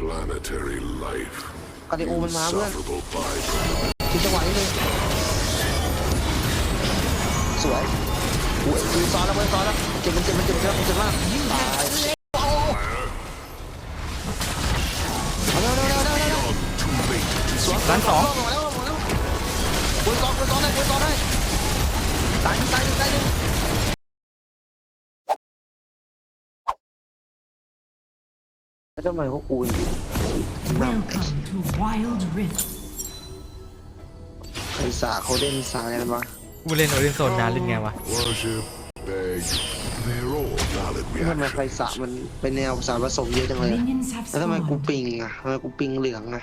Planetary life. กาดิโอมันมาเพื่อน Insufferable byproduct. ถึงจังหวะนี้เลยสวยอุ้ยยิงซ้อนแล้วเว้ยซ้อนแล้วเจ็บมันเจ็บมันเจ็บมันเจ็บมันเจ็บมาก แล้วทำไมพวกกูอยู่นำ Welcome to Wild Rift. ไอ้สาเขาเล่นสาอะไรกันวะกูเล่นโอเล่นโซนนานเล่นไงวะ worship, beg. They're all valid ทำไมไฟ reactions. สามันเป็นแนวสารผสมเยอะจังเลยอะ Minions have แล้วทำไมกู spawned. ปิงอะทำไมกูปิงเหลืองอะ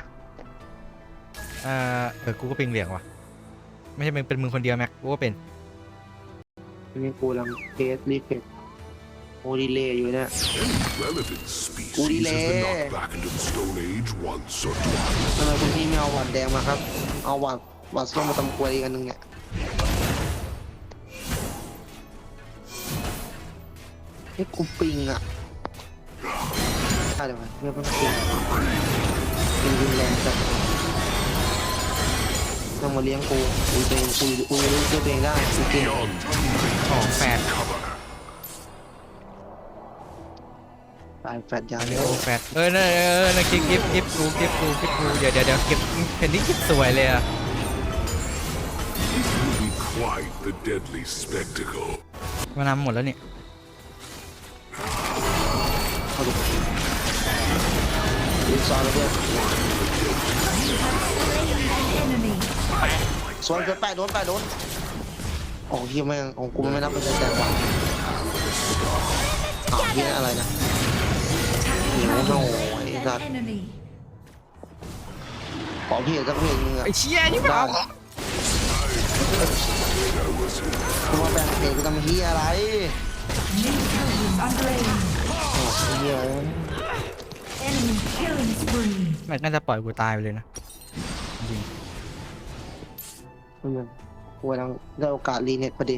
เออเออกูก็ปิงเหลียงว่ะ ไม่ใช่มึงเป็นมึงคนเดียวแม็กกูก็เป็นอันนี้กูกำลังเทสรีเฟก โอดีเลย์อยู่เนี่ย Any relevant species has Urile. been knocked back into the Stone Age once or twice. ทำไมคุณพี่ไม่เอาหวานแดงมาครับ เอาหวานหวานส้มมาทำครัวอีกอันหนึงเนี่ยให้กูปิงอะได้เดี๋ยวมันเพื่อนเพื่อนปิงปิงรุนแรงจัดต้องมาเลี้ยงกูกูตัวเองกูกูรู้ตัวเองได้กูเก่ง Beyond too late ของแฟน cover. ตายแฟดยาเร็วแฟนเออเนยเออเนยกิฟกิฟกิฟกูกิฟกูกิฟกูเดี๋ยวเดี๋ยวเดี๋ยวเก็บเพนนี้กิฟสวยเลยอะ be quite the deadly spectacle. มานำหมดแล้วนี่ยยิงซอนระเบิดสวนเกินไปโดนไปโดนโอ้เฮียแม่งของกูมันไม่นับเป็นแสนว่ะอ้าเฮียอะไรนะ หิวโน่ไอ้สัตว์ Enemy. ขอเพลงสักเพลงนึงอะไอ้เชี่ยนี่เปได้ล่ากูมาแบ่งเพลงกูทำเฮียอะไร New turret is under aim. โอ้เฮีย Enemy killing spree. แม็กน่าจะปล่อยกูตายไปเลยนะจริงมึงกูกำลังได้โอกาสรีเน็ตพอดี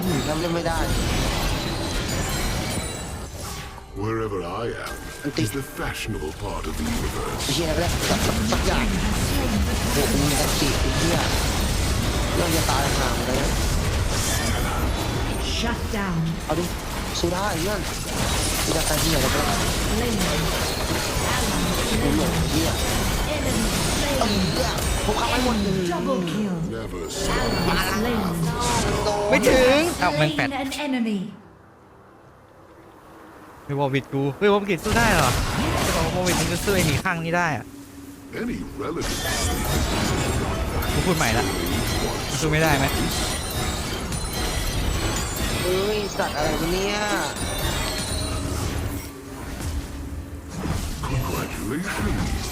อืมแล้วเล่นไม่ได้ Wherever I am Anti- is the fashionable part of the ไอ้ universe. เฮียอะไรสักสักสักอย่างโอ้โหมึงแอคทีฟไอ้เฮียเรื่องจะตายห่างเลยนะ Shut down. เอาดิสู้ได้เพื่อนกูจะตายเฮียอะไรก็ได้ Slain. กูหลงเฮีย Enemy เอ slain. อพวกเขาไม่หมด Double kill. Never saw Ally slain. ไม่ถึง เอ้าแม่งแปด Slain an enemy. ไม่วอลวิดกูเฮ้ยวอลวิดสู้ได้เหรอไม่บอกวอลวิดมันจะสู้ไอ้หนีข้างนี้ได้อะ any relative กูพูดใหม่ละมันสู้ไม่ได้ไหมเอ้ยสัตว์อะไรวะเนี่ย Congratulations.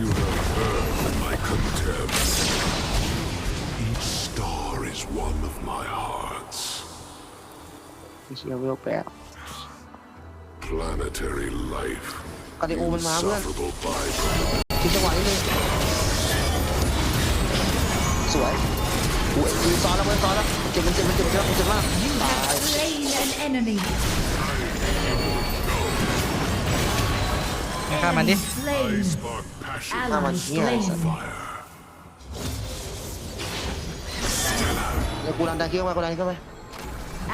You have earned my contempt. Each star is one of my hearts. ไอ้เชียเวลแปด Planetary life. กาดิโอมันมาเพื่อน Insufferable byproduct. ถึงจังหวะนี้เลยสวยอุ้ยยิงซ้อนแล้วเว้ยซ้อนแล้วเจ็บมันเจ็บมันเจ็บมันเจ็บมันเจ็บมากตาย Slain an enemy. ให้ฆ่ามันดิ Slain. Spark passion Ah, Ally man, yeah, slain. it's a- fire. เดี๋ยวกูดันดันเข้าไปกูดันเข้าไป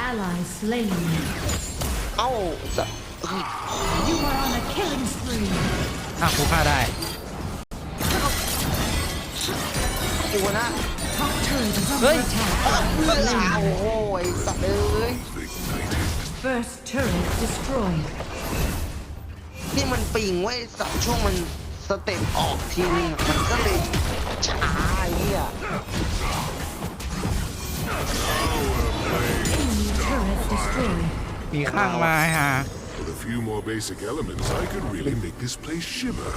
Ally slain. เอ้าสัตว์ เฮ้ย You are on a killing spree. อ้าวกูฆ่าได้กูนะ Top turret is under Hey. attack. เพื่อโอ้โหไอ้สัตว์เอ้ย Ignited. First turret destroyed. นี่มันปิงไว้ยสัตว์ช่วงมันสเต็ปออกทีนึงมันก็เลยช้าไอ้เหี้ย Enemy turret destroyed. มีข้างมาฮะ With a few more basic elements, I could really make this place shimmer.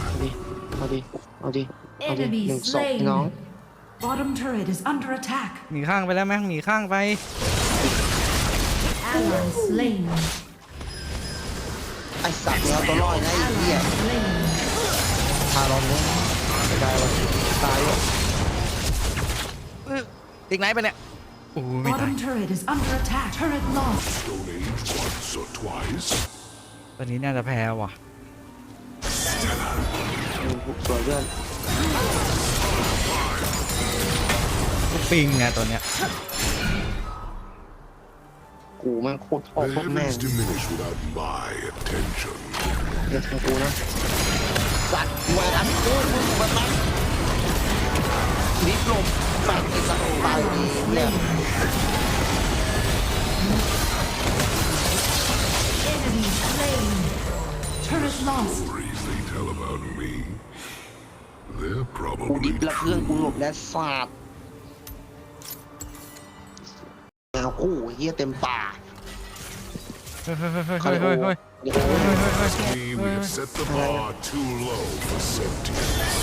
เอาดิเอาดิเอาดิเอาดิ Enemy หนึ่งศพน้อง slain. Bottom turret is under attack. มีข้างไปแล้วแม็กมีข้างไป Ally slain. ไอ้สัตว์เนี่ยเอาตัวรอดนะไอ้เหี้ย Ally slain. พาลอนเนี่ยไม่ได้วะตายวะ ติ๊กไหนไปเนี่ยโอ้ยไม่ตาย Bottom turret is under attack. Turret lost. Stone Age once or twice. ตอนนี้น่าจะแพ้ว่ะสวยเพื่อนกูปิงไงตัวเนี้ย กูแม่งโคตรพ่อ The โคตรแม่ง heavens diminish without my attention. เดี๋ยวของกูนะสัตว์ไวรัสกูมึงมันมันนิดลมสัตว์ไอ้สัตว์ตายดีเนี่ย Enemy lost. Stories they tell about me. They're กูดิ probably บแล้วเพื่อนกูหลบและสาดแนวคู่เฮียเต็มป่าเฮ้ยเฮ้ยเฮ้ยเฮ้ยเฮ้ยเฮ้ยเดี๋ยว me. We have set the bar too low for sentience.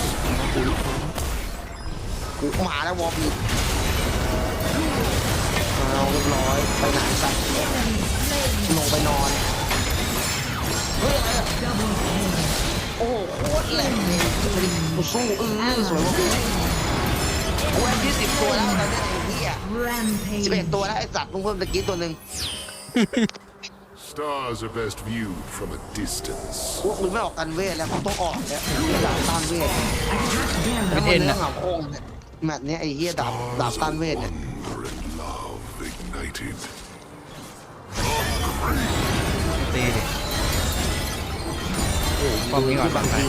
กูมาแล้ววอร์บีเอาเรียบร้อยไปไหนสัตว์ Enemy slain. ลงไปนอน เฮ้ยอะไรอะโอ้โหโคตรแหลมเลยกูสู้เออสวยวอร์บีกูแอที่สิบตัวแล้วตอนนี้ไอ้เหี้ยสิบเอ็ดตัวแล้วไอ้สัตว์มึงเพิ่มตะกี้ตัวหนึ่ง Stars are best viewed from a distance. พวกมึงไม่ออกกันเวทแล้วเขาต้องออกแล้วดาบต้านเวทแล้วมันเรื่องหาโค้งเนี่ยแมตช์เนี้ยไอ้เหี้ยดาบดาบต้านเวทเนี่ย wonder and love ignited. ตีดิ โอ้โหป้อมนี้ก่อนบางที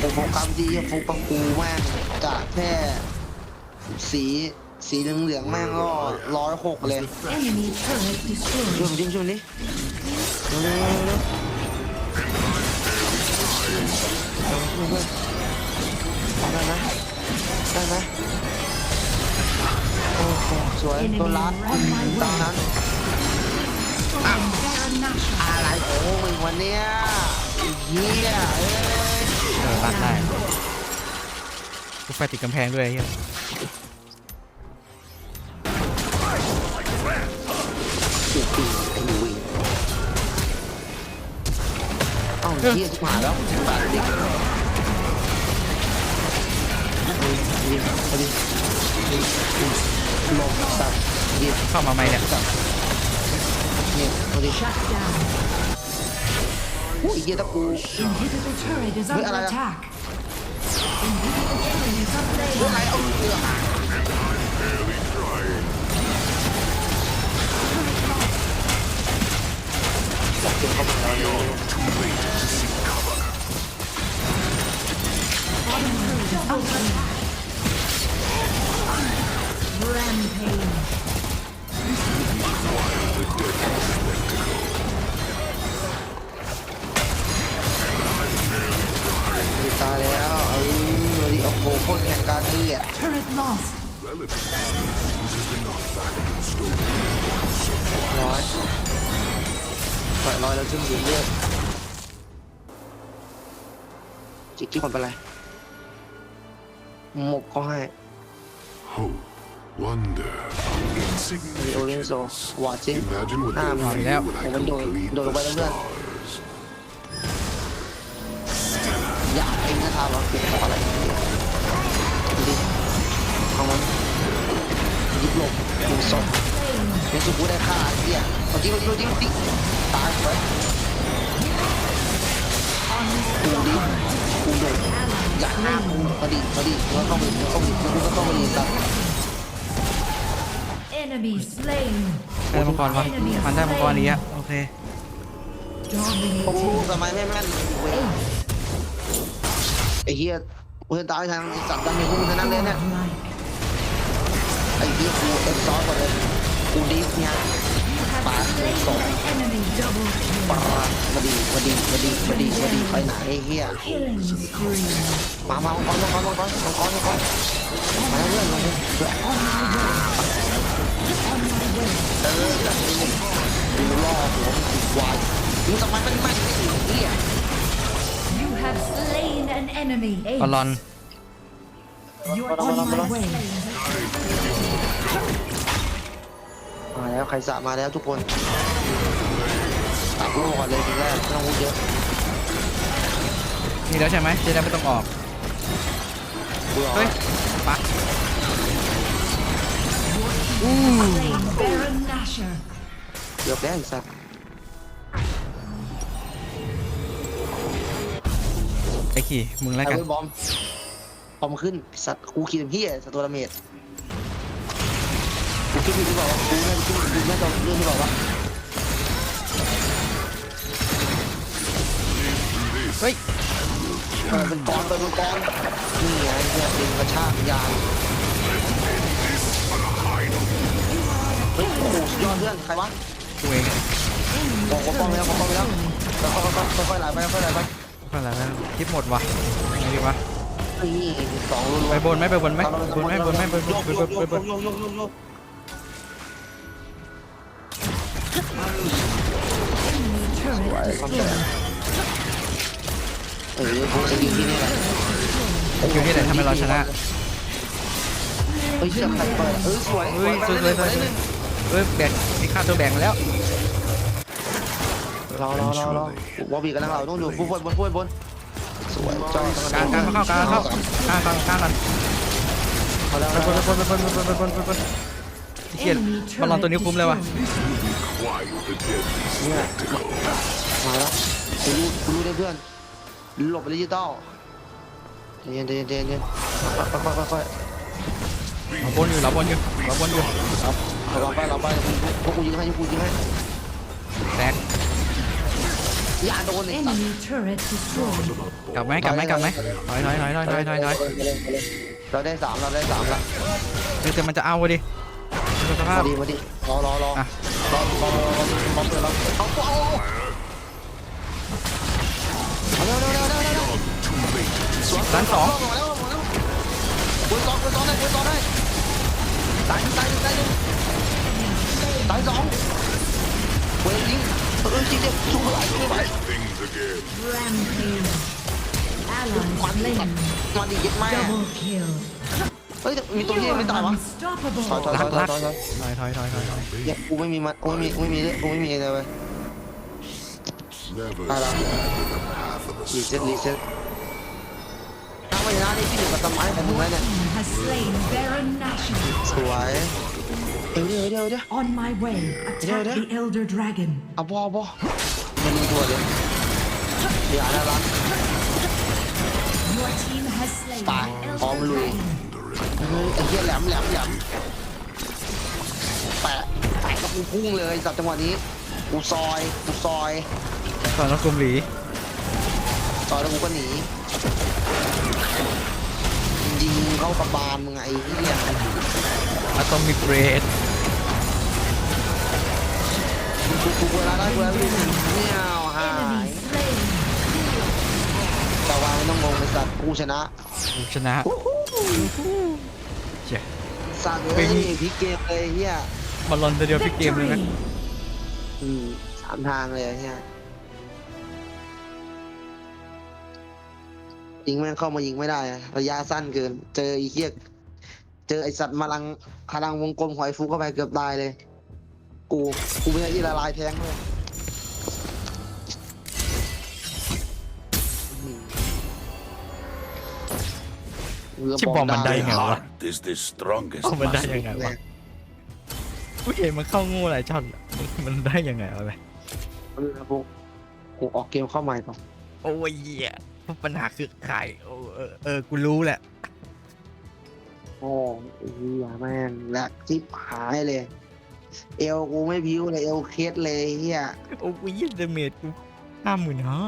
โอ้โหคำดีฟุกปังกูแม่งจากแค่สีสีเหลืองๆแม่งก็ร้อยหกเลย Enemy turret ช่วย destroyed. ผมดิช่วยผมดิเร็วๆเร็วๆเร็วๆได้ไหมได้ไหมโอ้โหสวยตัวรัดตอนนั้นอะไรโอ้มึงวันเนี้ย เฮียเอ้ยเออรัดได้กูไฟติดกำแพงด้วยไอ้เฮียสุดปีไอ้วิงเอ้าเฮียจะมาแล้วบาดดิยิงพอดีลงสัตว์ยิงเข้ามาไหมเนี่ยยิงพอดี Shut down. อุ้ยเฮียตะกู Inhibitor turret is Wait, under I- attack. Inhibitor turret is เรื่องอะไร under เอาเรือหา Barely trying. บอกเจอเข้ามาแล้ว Too late to seek cover. Bottom turret is under attack. Rampage. Spectacle. ตายแล้วเออดิโอ้โหโคตรแข่งการเลือด Turret lost. Relative speed is enough back in stone. ร้อยปล่อยร้อยแล้วจึงยืนเลือดจิกกี้คนเป็นไรหมกเขาให้ Hope, wonder, มีโอเรนโซ insignificance. หวาดจริง Imagine what หน้า they'll มัน feel when I มันโดน complete โดนลงไป the เรื่อย stars. อยากเองนะครับว่าเก็บอะไรดูดิเอามันยิบหลบดูศพเดี๋ยวสุกูได้ฆ่าไอ้เหี้ยเอาจริงเอาจริงเอาจริงเอาจริงตายไปกูดิกูโดนอยากหน้ากูพอดีพอดีกูก็เข้าไปกูเข้าไปกูก็เข้าไปสัตว์ Enemy slain. ได้มังกรวะมันได้มังกรดีอะโอเคโอ้ Dominating. ทำไมไม่แม่นเว้ย ไอ้เหี้ยเพื่อนตายทางสัตว์ดันในพวกมึงทั้งนั้นเลยเนี่ยไอ้เหี้ยกูเอ็กซอสหมดเลยกูดิฟเนี่ย You have slain an enemy. Double ปาดมาดีมาดีมาดีมาดีมาดีไปไหนไอ้เหี้ย Killing spree. มามามังกรมังกรมังกรมังกรมังกรมาเรื่องลงเพื่อ On my way. On my way. เออจับมึงกูล่อหัวมึงติดวายมึงทำไมมันไม่ได้ไอ้เหี้ย You have slain an enemy. บอลลอน On my way. มาแล้วใครสะมาแล้วทุกคนตักโลก่อนเลยทีแรกไม่ต้องพูดเยอะนี่แล้วใช่ไหมจะได้ไม่ต้องออกกูรอเฮ้ยปัก Slain Baron Nashor. เกือบแล้วไอ้สัตว์ ขี่มึงแล้วไอ้กันเว้ยบอมบอมขึ้นสัตว์กูคิดเป็นพี่สัตว์ตัวละเมตรกูคิดผิดหรือเปล่าวะกูน่าจะคิดกูน่าจะเรื่องที่บอกว่าเฮ้ยเออเป็นกองเป็นกองนี่ไงเนี่ยเป็นกระชากยานเฮ้ยโอ้โหสุดยอดเพื่อนใครวะกูเองอะบอกว่าป้องไปแล้วป้องไปแล้วค่อยๆค่อยๆค่อยๆไหลไปค่อยๆไหลไป อะไรแล้วคลิปหมดวะไงดีวะนี่สองรัวๆไปบนไหมไปบนไหมบนไหมบนไหมบนโยกบนโยบกนโยบกนบนโยกโยกโยกโยกเออผมจะยิงที่นี่แหละอยู่ที่ไหนทำไมเราชนะเฮ้ยเชื่อใครเปิดเออสวยเฮ้ยสวยสวยสวยสวยเฮ้ยแบ่งมีค่าตัวแบ่งมาแล้ว รอรอรอรอวอบีกำลังเราต้องอยู่บนบนบนบนสวยจ้องกลางกลางเข้ากลางเข้ากลางกลางกลางกันเขาแล้วไปบนไปบนไปบนไปบนไปบนไปบนเกียบอลลอนตัวนี้คุ้มเลยว่ะ Quite the deadly เนี่ย spectacle. มาแล้วกูรู้กูรู้ได้เพื่อนหลบไปดิจิตอลเย็นเย็นเย็นเย็นค่อยค่อยค่อยเราบนอยู่เราบนอยู่เราบนอยู่เราไปเราไปพวกกูยิงให้พวกกูยิงให้แตก อย่าโดนไอ้สัตว์ Enemy turret destroyed. กลับไหมกลับไหมกลับไหมถอยถอยถอยถอยถอยถอยถอยเราได้สามเราได้สามแล้วเดี๋ยวแต่มันจะเอาดิดูสภามาพดีมาดีรอรอรออะ รอรอรอรอรอเปิดเราเอาเอาเอาเร็วเร็วเร็วเร็วเร็วร้านสองมาแล้วมาแล้วปืนสองปืนสองได้ปืนสองได้ตายตายตายหนึ่งตายสองเว้ยยิง เออจริงเด็กสู้ไม่ไหวสู้ไม่ไหว Things again. Rampage. Ally มัน slain. มันดียึดแม่ Double kill. เฮ้ยมีตัว You นี้ไม่ are ตายวะ unstoppable. ถอยถอยถอยถอยถอยถอยถอยถอยถอยถอยถอยเนี่ยกูไม่มีมันกูไม่มีกูไม่มีกูไม่มีอะไรเลย Never Hello. with them half of the รีเซ็ต stuff. รีเซ็ตถ้าไม่ชนะนี่พี่หนึ่งกับต้นไม้ของมึงแล้วเนี่ย Team has slain Baron Nashor. สวยเดี๋ยวเดี๋ยวเดี๋ยวเดี๋ยว On my way. Attack there. the Elder Dragon. เอาบอบอมันมีตัวเดียวอย่าน่ารัก Your team has slain Bye. the Bom Elder lui. Dragon. เฮ้ยไอ้เหี้ยแหลมแหลมแหลมแปะแปะกับกูพุ่งเลยสับจังหวะนี้กูซอยกูซอยตอนนักกลุ่มหลีซอยแล้วกูก็หนียิงเข้ากระบาลมึงไงไอ้เหี้ยอะตอมิกเรด กูกูเวลาได้กูแล้วลูกเนี่ยหาย Enemy slain. แต่ว่าไม่ต้องงงไอ้สัตว์กูชนะชนะเจ๊สัตว์เป็เอ้นยพลิกเกมเลยเฮียบอลลอนตัวเดียวพี่เกมเลยนะ Victory. อืมสามทางเลยเฮียยิงแม่งเข้ามายิงไม่ได้อะระยะสั้นเกิน เจอไอ้เฮียเจอไอสัตว์มาลังพลังวงกลมหอยฟุกเข้าไปเกือบตายเลย กูกูเป็นไอ้ที่ละลายแท้งเลยอืมเรือชิบบอมมันได้ดาวไงวะ Heart is the strongest เอามันได้ muscle. ยังไงวะผู้เห็นมันเข้างูหลายช็อตอะมันได้ยังไงวะไปเรือพวกกูออกเกมเข้าใหม่ก่อนโอ้ยเหี้ยปัญหาคือไข่โอ้เออเออกูรู้แหละ โอ้ยแม่งแหลกจิ๊บหายเลย เอวกูไม่พิ้วเลยเอวเคสเลยเฮียโอ้ยเดเมจกูห้าหมื่นห้า